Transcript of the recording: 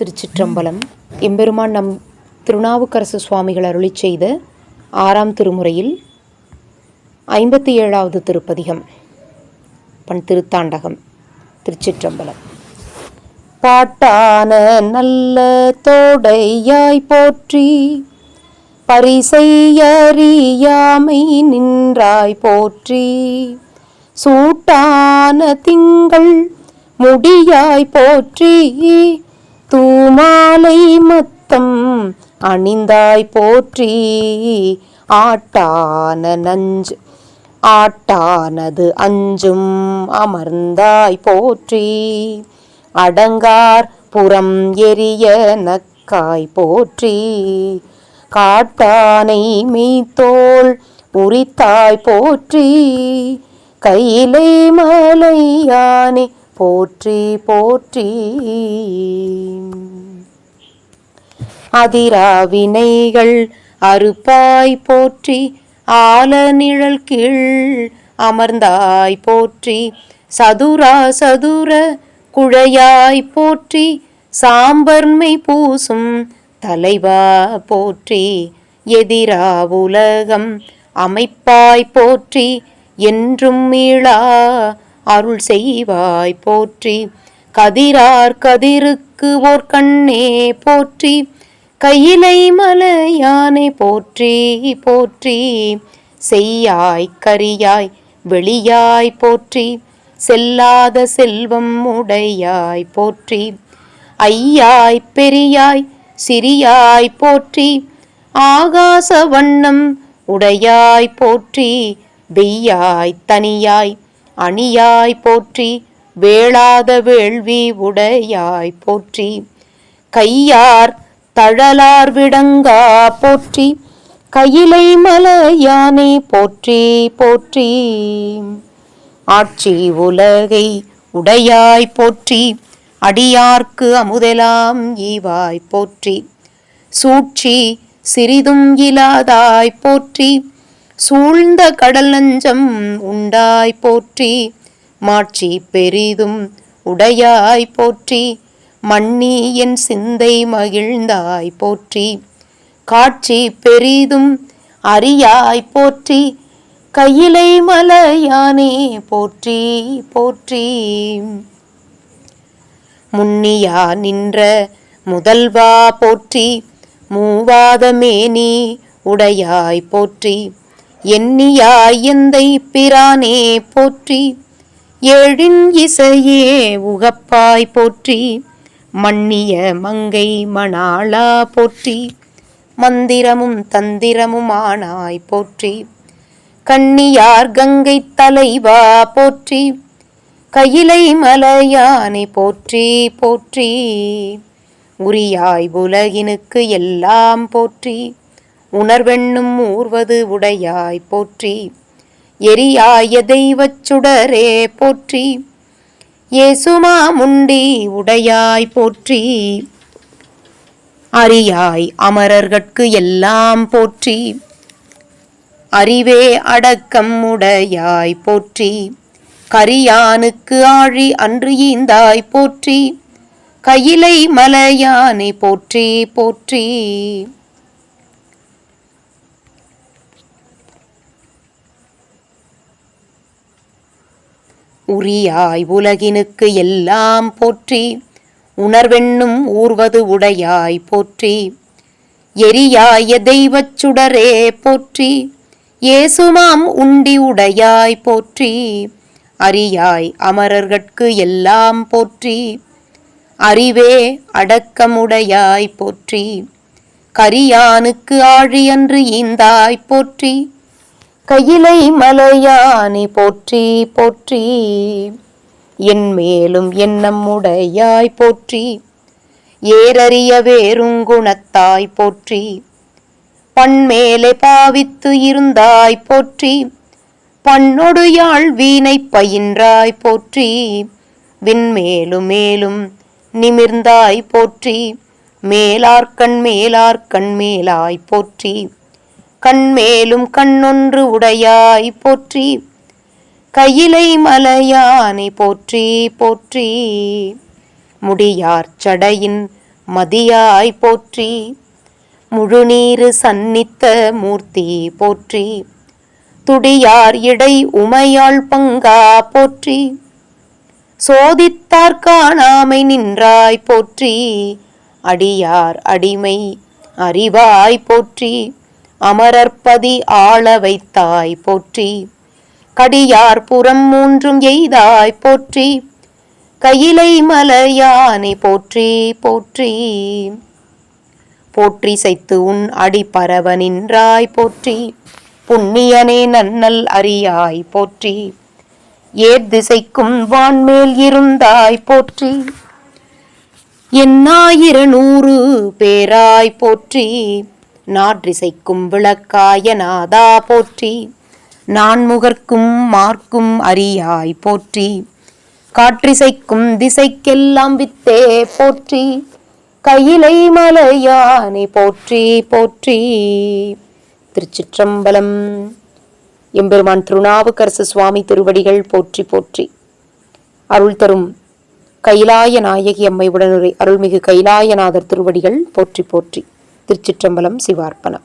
திருச்சிற்றம்பலம். எம்பெருமான் நம் திருநாவுக்கரசு சுவாமிகள் அருளி செய்த ஆறாம் திருமுறையில் ஐம்பத்தி ஏழாவது திருப்பதிகம். பண் திருத்தாண்டகம் திருச்சிற்றம்பலம். பாட்டான நல்ல தோடையாய் போற்றி பரிசையறியாமை நின்றாய் போற்றி. சூட்டான திங்கள் முடியாய் போற்றி தூமாலை மத்தம் அணிந்தாய் போற்றி. ஆட்டான நஞ்சு ஆட்டானது அஞ்சும் அமர்ந்தாய் போற்றி. அடங்கார் புறம் எரிய நக்காய் போற்றி. காட்டானை மீத்தோள் உரித்தாய் போற்றி. கையிலை மலையானே போற்றி போற்றி. அதிராவினைகள் அறுப்பாய் போற்றி ஆல நிழல் கீழ் அமர்ந்தாய் போற்றி சதுரா சதுர குழையாய் போற்றி சாம்பர்மை பூசும் தலைவா போற்றி எதிரா உலகம் அமைப்பாய் போற்றி என்றும் மீளா அருள் செய்வாய் போற்றி கதிரார் கதிருக்கு ஓர் கண்ணே போற்றி கையிலை மலையானை போற்றி போற்றி. செய்யாய் கரியாய் வெளியாய் போற்றி. செல்லாத செல்வம் உடையாய் போற்றி. ஐயாய் பெரியாய் சிறியாய் போற்றி. ஆகாச வண்ணம் உடையாய் போற்றி. வெய்யாய் தனியாய் அணியாய் போற்றி. வேளாத வேள்வி உடையாய் போற்றி. கையார் தழலார் விடங்கா போற்றி கையிலை மலையானை போற்றி போற்றி. ஆட்சி உலகை உடையாய் போற்றி அடியார்க்கு அமுதெலாம் ஈவாய் போற்றி. சூழ்ச்சி சிறிதும் இலாதாய் போற்றி சூழ்ந்த கடல் நஞ்சம் உண்டாய் போற்றி. மாட்சி பெரிதும் உடையாய் போற்றி மன்னி என் சிந்தை மகிழ்ந்தாய் போற்றி. காட்சி பெரிதும் அறியாய் போற்றி. கையிலை மலையானே போற்றி போற்றி. முன்னியா நின்ற முதல்வா போற்றி. மூவாதமேனி உடையாய் போற்றி. எண்ணியாய் எந்தை பிரானே போற்றி. ஏழின் இசையே உகப்பாய் போற்றி. மன்னிய மங்கை மணாளா போற்றி. மந்திரமும் தந்திரமுமானாய் போற்றி. கண்ணியார் கங்கை தலைவா போற்றி. கையிலை மலையானை போற்றி போற்றி. உரியாய் உலகினுக்கு எல்லாம் போற்றி. உணர்வெண்ணும் ஊர்வது உடையாய் போற்றி. எரியாய தெய்வச் சுடரே போற்றி. ஏசுமா முண்டி உடையாய் போற்றி. அறியாய் அமரர்கட்கு எல்லாம் போற்றி. அறிவே அடக்கம் உடையாய் போற்றி. கரியானுக்கு ஆழி அன்று ஈந்தாய் போற்றி. கையிலை மலையானை போற்றி போற்றி. உரியாய் உலகினுக்கு எல்லாம் போற்றி உணர்வெண்ணும் ஊர்வது உடையாய் போற்றி. எரியாய தெய்வச் சுடரே போற்றி ஏசுமாம் உண்டி உடையாய் போற்றி. அறியாய் அமரர்கட்கு எல்லாம் போற்றி அறிவே அடக்கமுடையாய் போற்றி. கரியானுக்கு ஆழியன்று ஈந்தாய் போற்றி கையிலை மலையானி போற்றி போற்றி. என் மேலும் எண்ணம் உடையாய் போற்றி. ஏறறிய வேறுங்குணத்தாய் போற்றி. பண்மேலே பாவித்து இருந்தாய் போற்றி. பண்ணொடு யாழ் வீணை பயின்றாய் போற்றி. விண்மேலும் மேலும் நிமிர்ந்தாய் போற்றி. மேலார்கண் மேலார்கண் மேலாய் போற்றி. கண்மேலும் கண்ணொன்று உடையாய் போற்றி. கையிலை மலையானை போற்றி போற்றி. முடியார் சடையின் மதியாய் போற்றி. முழுநீரு சந்நித்த மூர்த்தி போற்றி. துடியார் இடை உமையாள் பங்கா போற்றி. சோதித்தார் காணாமை நின்றாய் போற்றி. அடியார் அடிமை அறிவாய் போற்றி. அமரர்பதி ஆள வைத்தாய் போற்றி. கடியார் புறம் மூன்றும் எய்தாய் போற்றி. கையிலை மலையானை போற்றி போற்றி. போற்றி சைத்து உன் அடி பரவ நின்றாய் போற்றி. புண்ணியனே நன்னல் அறியாய் போற்றி. ஏர் திசைக்கும் வான்மேல் இருந்தாய் போற்றி. எண்ணாயிரநூறு பேராய் போற்றி. நாற்றிசைக்கும் விளக்காய நாதா போற்றி. நான்முகர்க்கும் மார்க்கும் அரியாய் போற்றி. காற்றிசைக்கும் திசைக்கெல்லாம் வித்தே போற்றி. கையிலை மலையானை போற்றி போற்றி. திருச்சிற்றம்பலம். எம்பெருமான் திருநாவுக்கரசு சுவாமி திருவடிகள் போற்றி போற்றி. அருள் தரும் கைலாய நாயகி அம்மை உடனுரை அருள்மிகு கைலாயநாதர் திருவடிகள் போற்றி போற்றி. திருச்சிற்றம்பலம் சிவார்ப்பணம்.